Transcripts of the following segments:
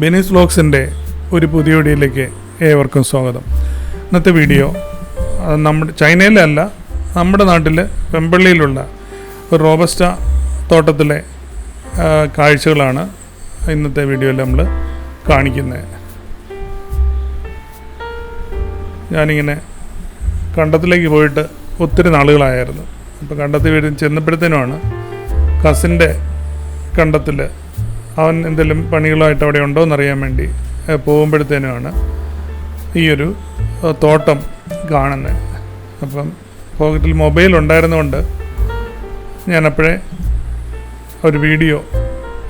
ബെനീസ് വ്ലോഗ്സിന്റെ ഒരു പുതിയ വീഡിയോയിലേക്ക് ഏവർക്കും സ്വാഗതം. ഇന്നത്തെ വീഡിയോ നമ്മുടെ ചൈനയിലല്ല നമ്മുടെ നാട്ടിൽ പെമ്പള്ളിയിലുള്ള ഒരു റോബസ്റ്റ തോട്ടത്തിലെ കാഴ്ചകളാണ് ഇന്നത്തെ വീഡിയോയിൽ നമ്മൾ കാണിക്കുന്നത്. ഞാനിങ്ങനെ കണ്ടത്തിലേക്ക് പോയിട്ട് ഒത്തിരി നാളുകളായിരുന്നു അപ്പോൾ കണ്ടത്തിൽ വീട് ചെന്നപ്പോഴത്തേനുമാണ് കസിന്റെ കണ്ടത്തിൽ അവൻ എന്തെങ്കിലും പണികളായിട്ട് അവിടെ ഉണ്ടോ എന്നറിയാൻ വേണ്ടി പോകുമ്പോഴത്തേനുമാണ് ഈ ഒരു തോട്ടം കാണുന്നത്. അപ്പം പോക്കറ്റിൽ മൊബൈൽ ഉണ്ടായിരുന്നുകൊണ്ട് ഞാനപ്പോഴേ ഒരു വീഡിയോ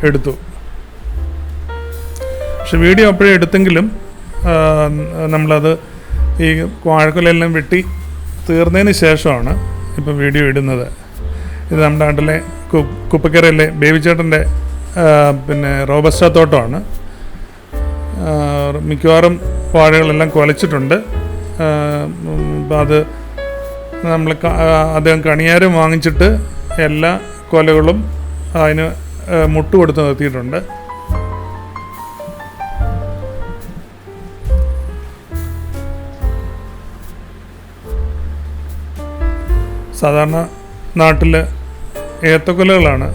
എടുത്തു. പക്ഷെ വീഡിയോ അപ്പോഴേ എടുത്തെങ്കിലും നമ്മളത് ഈ വാഴക്കുലെല്ലാം വെട്ടി തീർന്നതിന് ശേഷമാണ് ഇപ്പം വീഡിയോ ഇടുന്നത്. ഇത് നമ്മുടെ നാട്ടിലെ കുപ്പക്കരയിലെ ബേബിച്ചേട്ടന്റെ പിന്നെ റോബസ്റ്റ തോട്ടമാണ്. മിക്കവാറും വാഴകളെല്ലാം കൊലച്ചിട്ടുണ്ട് അത് നമ്മൾ അദ്ദേഹം കണിയാരം വാങ്ങിച്ചിട്ട് എല്ലാ കൊലകളും അതിന് മുട്ട് കൊടുത്ത് നിർത്തിയിട്ടുണ്ട്. സാധാരണ നാട്ടിൽ ഏത്തക്കൊലകളാണ്.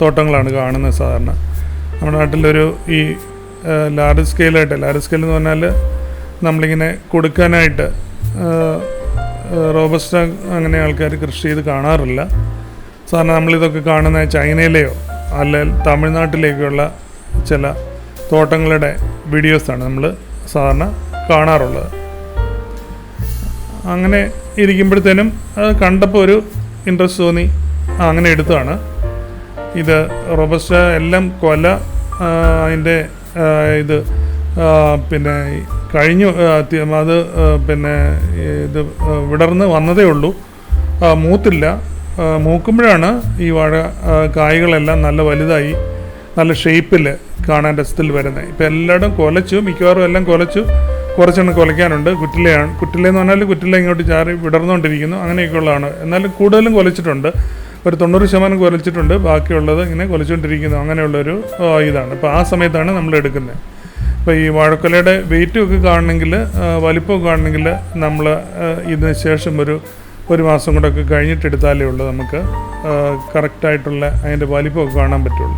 തോട്ടങ്ങളാണ് കാണുന്നത് സാധാരണ. നമ്മുടെ നാട്ടിലൊരു ഈ ലാർജ് സ്കെയിലായിട്ട് ലാർജ് സ്കെയിൽ എന്ന് പറഞ്ഞാൽ നമ്മളിങ്ങനെ കൊടുക്കാനായിട്ട് റോബസ്റ്റ അങ്ങനെ ആൾക്കാർ കൃഷി ചെയ്ത് കാണാറില്ല. സാധാരണ നമ്മളിതൊക്കെ കാണുന്ന ചൈനയിലെയോ അല്ലെങ്കിൽ തമിഴ്നാട്ടിലേക്കുള്ള ചില തോട്ടങ്ങളുടെ വീഡിയോസാണ് നമ്മൾ സാധാരണ കാണാറുള്ളത്. അങ്ങനെ ഇരിക്കുമ്പോഴത്തേനും അത് കണ്ടപ്പോൾ ഒരു ഇൻട്രസ്റ്റ് തോന്നി അങ്ങനെ എടുത്തതാണ്. ഇത് റോബസ്റ്റ എല്ലാം കൊല അതിന്റെ ഇത് പിന്നെ കഴിഞ്ഞു അത് പിന്നെ ഇത് വിടർന്ന് വന്നതേ ഉള്ളൂ. മൂത്തില്ല. മൂക്കുമ്പോഴാണ് ഈ വാഴ കായ്കളെല്ലാം നല്ല വലുതായി നല്ല ഷേപ്പിൽ കാണാൻ രസത്തിൽ വരുന്നത്. ഇപ്പം എല്ലായിടും കൊലച്ചു മിക്കവാറും എല്ലാം കൊലച്ചു. കുറച്ചെണ്ണം കുലയ്ക്കാനുണ്ട്. കുറ്റിലയാണ്. കുറ്റില എന്ന് പറഞ്ഞാൽ കുറ്റില ഇങ്ങോട്ട് ചാറി വിടർന്നുകൊണ്ടിരിക്കുന്നു. അങ്ങനെയൊക്കെയുള്ളതാണ്. എന്നാലും കൂടുതലും കുലച്ചിട്ടുണ്ട്. ഒരു തൊണ്ണൂറ് ശതമാനം കൊലച്ചിട്ടുണ്ട്. ബാക്കിയുള്ളത് ഇങ്ങനെ കുലച്ചുകൊണ്ടിരിക്കുന്നു. അങ്ങനെയുള്ളൊരു ഇതാണ്. അപ്പോൾ ആ സമയത്താണ് നമ്മൾ എടുക്കുന്നത്. അപ്പോൾ ഈ വാഴക്കൊലയുടെ വെയിറ്റും ഒക്കെ കാണണമെങ്കിൽ വലിപ്പമൊക്കെ കാണണമെങ്കിൽ നമ്മൾ ഇതിന് ശേഷം ഒരു ഒരു മാസം കൂടെയൊക്കെ കഴിഞ്ഞിട്ട് എടുത്താലേ ഉള്ളൂ നമുക്ക് കറക്റ്റായിട്ടുള്ള അതിന്റെ വലിപ്പമൊക്കെ കാണാൻ പറ്റുള്ളൂ.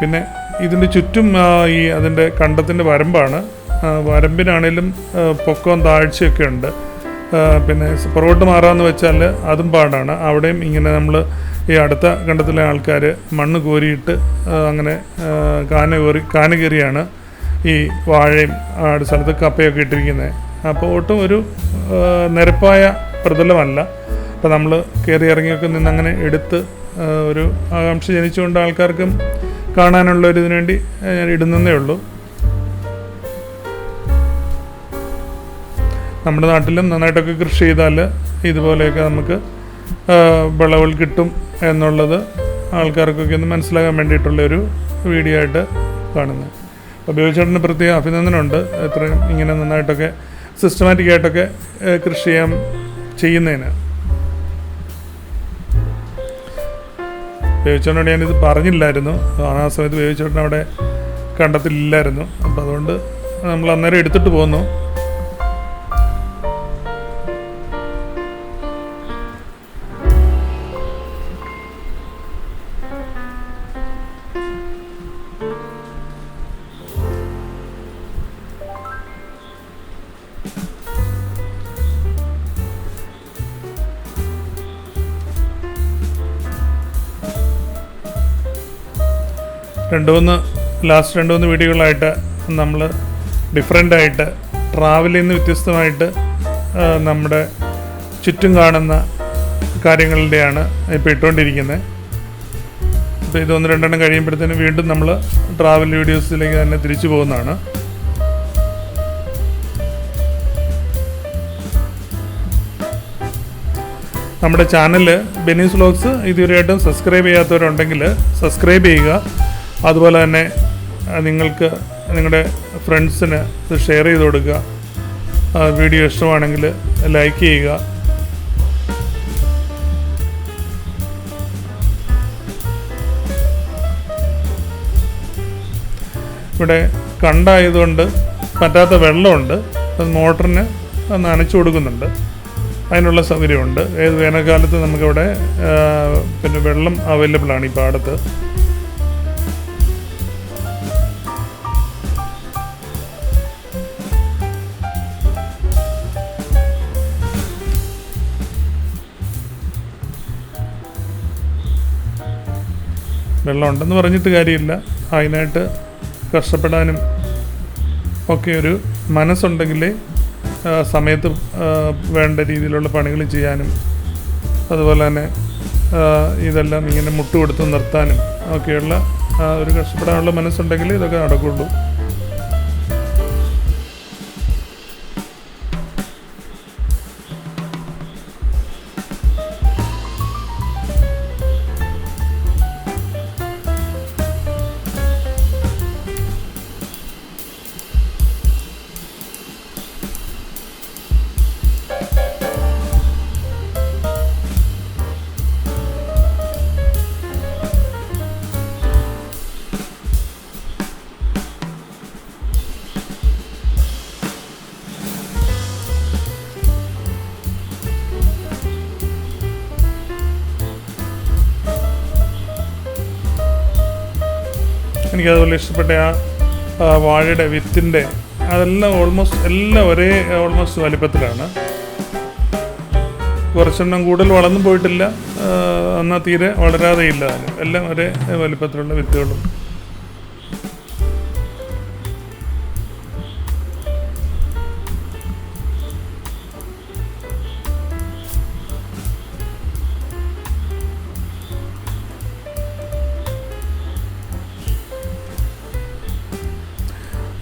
പിന്നെ ഇതിന്റെ ചുറ്റും ഈ അതിന്റെ കണ്ടത്തിന്റെ വരമ്പാണ്. വരമ്പിനാണേലും പൊക്കവും താഴ്ചയൊക്കെ ഉണ്ട്. പിന്നെ പുറകോട്ട് മാറാമെന്ന് വെച്ചാൽ അതും പാടാണ്. അവിടെയും ഇങ്ങനെ നമ്മൾ ഈ അടുത്ത കണ്ടത്തിലെ ആൾക്കാർ മണ്ണ് കോരിയിട്ട് അങ്ങനെ കാന കോറി കാന കയറിയാണ് ഈ വാഴയും ആ സ്ഥലത്ത് കപ്പയൊക്കെ ഇട്ടിരിക്കുന്നത് അപ്പോൾ ഒട്ടും ഒരു നിരപ്പായ പ്രതലമല്ല. അപ്പോൾ നമ്മൾ കയറി ഇറങ്ങിയൊക്കെ നിന്ന് അങ്ങനെ എടുത്ത് ഒരു ആകാംക്ഷ ജനിച്ചുകൊണ്ട് ആൾക്കാർക്കും കാണാനുള്ള ഒരു ഇതിനു വേണ്ടി ഇടുന്നതേ ഉള്ളൂ. നമ്മുടെ നാട്ടിലും നന്നായിട്ടൊക്കെ കൃഷി ചെയ്താൽ ഇതുപോലെയൊക്കെ നമുക്ക് വിളവുകൾ കിട്ടും എന്നുള്ളത് ആൾക്കാർക്കൊക്കെ ഒന്ന് മനസ്സിലാക്കാൻ വേണ്ടിയിട്ടുള്ള ഒരു വീഡിയോ ആയിട്ട് കാണുന്നത് അപ്പോൾ ബേബിച്ചേട്ടന് പ്രത്യേക അഭിനന്ദനമുണ്ട്. ഇത്രയും ഇങ്ങനെ നന്നായിട്ടൊക്കെ സിസ്റ്റമാറ്റിക് ആയിട്ടൊക്കെ ആ, കൃഷി ചെയ്യാൻ ചെയ്യുന്നതിന്. ബേബിച്ചേട്ടനോട് ഞാനിത് പറഞ്ഞില്ലായിരുന്നു. ആ സമയത്ത് ബേബിച്ചേട്ടൻ അവിടെ അപ്പോൾ അതുകൊണ്ട് നമ്മൾ അന്നേരം എടുത്തിട്ട് പോന്നു. രണ്ട് മൂന്ന് ലാസ്റ്റ് രണ്ട് മൂന്ന് വീഡിയോകളായിട്ട് നമ്മൾ ഡിഫറെന്റായിട്ട് ട്രാവലിൽ നിന്ന് വ്യത്യസ്തമായിട്ട് നമ്മുടെ ചുറ്റും കാണുന്ന കാര്യങ്ങളുടെയാണ് ഇപ്പോൾ ഇട്ടുകൊണ്ടിരിക്കുന്നത് അപ്പോൾ ഇത് ഒന്ന് രണ്ടെണ്ണം കഴിയുമ്പോഴത്തേനും വീണ്ടും നമ്മൾ ട്രാവൽ വീഡിയോസിലേക്ക് തന്നെ തിരിച്ചു പോകുന്നതാണ്. നമ്മുടെ ചാനൽ ബെനീസ് വ്ലോഗ്സ് ഇതുവരെയായിട്ടും സബ്സ്ക്രൈബ് ചെയ്യാത്തവരുണ്ടെങ്കിൽ സബ്സ്ക്രൈബ് ചെയ്യുക. അതുപോലെ തന്നെ നിങ്ങൾക്ക് നിങ്ങളുടെ ഫ്രണ്ട്സിന് ഇത് ഷെയർ ചെയ്ത് കൊടുക്കുക. വീഡിയോ ഇഷ്ടമാണെങ്കിൽ ലൈക്ക് ചെയ്യുക. ഇവിടെ കണ്ടായതുകൊണ്ട് പറ്റാത്ത വെള്ളമുണ്ട്. അത് മോട്ടറിന് നനച്ചു കൊടുക്കുന്നുണ്ട്. അതിനുള്ള സൗകര്യമുണ്ട്. ഏത് വേനൽക്കാലത്ത് നമുക്കിവിടെ പിന്നെ വെള്ളം അവൈലബിളാണ് ഈ പാടത്ത്. വെള്ളമുണ്ടെന്ന് പറഞ്ഞിട്ട് കാര്യമില്ല. അതിനായിട്ട് കഷ്ടപ്പെടാനും ഒക്കെ ഒരു മനസ്സുണ്ടെങ്കിലേ സമയത്ത് വേണ്ട രീതിയിലുള്ള പണികൾ ചെയ്യാനും അതുപോലെ തന്നെ ഇതെല്ലാം ഇങ്ങനെ മുട്ടുകൊടുത്ത് നിർത്താനും ഒക്കെയുള്ള ഒരു കഷ്ടപ്പെടാനുള്ള മനസ്സുണ്ടെങ്കിൽ ഇതൊക്കെ നടക്കുള്ളൂ. എനിക്കതുപോലെ ഇഷ്ടപ്പെട്ട ആ വാഴയുടെ വിത്തിന്റെ അതെല്ലാം ഓൾമോസ്റ്റ് എല്ലാം ഒരേ ഓൾമോസ്റ്റ് വലിപ്പത്തിലാണ് കുറച്ചെണ്ണം കൂടുതൽ വളർന്നു പോയിട്ടില്ല എന്നാൽ തീരെ വളരാതെയില്ല. എല്ലാം ഒരേ വലിപ്പത്തിലുള്ള വിത്തുകളും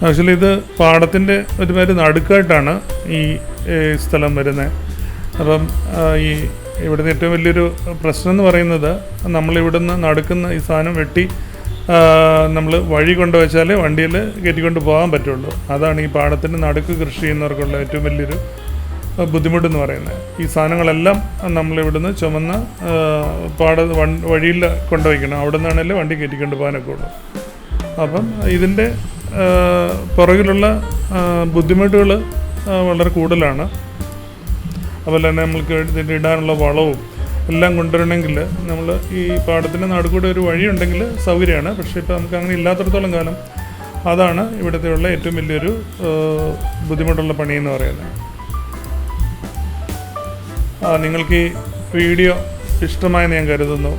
ആക്ച്വലി ഇത് പാടത്തിന്റെ ഒരുമാതിരി നടുക്കായിട്ടാണ് ഈ സ്ഥലം വരുന്നത് അപ്പം ഈ ഇവിടുത്തെ ഏറ്റവും വലിയൊരു പ്രശ്നം എന്ന് പറയുന്നത് നമ്മളിവിടുന്ന് നടക്കുന്ന ഈ സാധനം വെട്ടി നമ്മൾ വഴി കൊണ്ടുവച്ചാലേ വണ്ടിയിൽ കയറ്റിക്കൊണ്ട് പോകാൻ പറ്റുള്ളൂ. അതാണ് ഈ പാടത്തിന്റെ നടുക്ക് കൃഷി ചെയ്യുന്നവർക്കുള്ള ഏറ്റവും വലിയൊരു ബുദ്ധിമുട്ട് ബുദ്ധിമുട്ടെന്ന് പറയുന്നത്. ഈ സാധനങ്ങളെല്ലാം നമ്മളിവിടുന്ന് ചുമന്ന പാട വഴിയിൽ കൊണ്ടുവയ്ക്കണം. അവിടെ നിന്നാണല്ലേ വണ്ടി കയറ്റിക്കൊണ്ട് പോകാനൊക്കെ ഉള്ളൂ. അപ്പം ഇതിന്റെ പുറകിലുള്ള ബുദ്ധിമുട്ടുകൾ വളരെ കൂടുതലാണ്. അതുപോലെ തന്നെ നമ്മൾക്ക് ഇതിന്റെ ഇടാനുള്ള വളവും എല്ലാം കൊണ്ടുവരണമെങ്കിൽ നമ്മൾ ഈ പാടത്തിന്റെ നടുക്കൂടെ ഒരു വഴിയുണ്ടെങ്കിൽ സൗകര്യമാണ്. പക്ഷേ ഇപ്പോൾ നമുക്ക് അങ്ങനെ ഇല്ലാത്തടത്തോളം കാലം അതാണ് ഇവിടുത്തെ ഉള്ള ഏറ്റവും വലിയൊരു ബുദ്ധിമുട്ടുള്ള പണി എന്ന് പറയുന്നത്. നിങ്ങൾക്ക് ഈ വീഡിയോ ഇഷ്ടമായെന്ന് ഞാൻ കരുതുന്നു.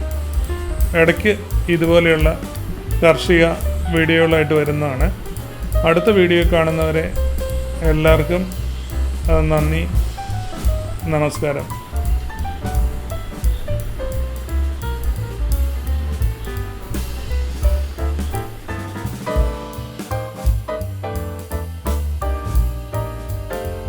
ഇടയ്ക്ക് ഇതുപോലെയുള്ള കാർഷിക വീഡിയോകളായിട്ട് വരുന്നതാണ്. അടുത്ത വീഡിയോ കാണുന്നവരെ എല്ലാവർക്കും നന്ദി. നമസ്കാരം.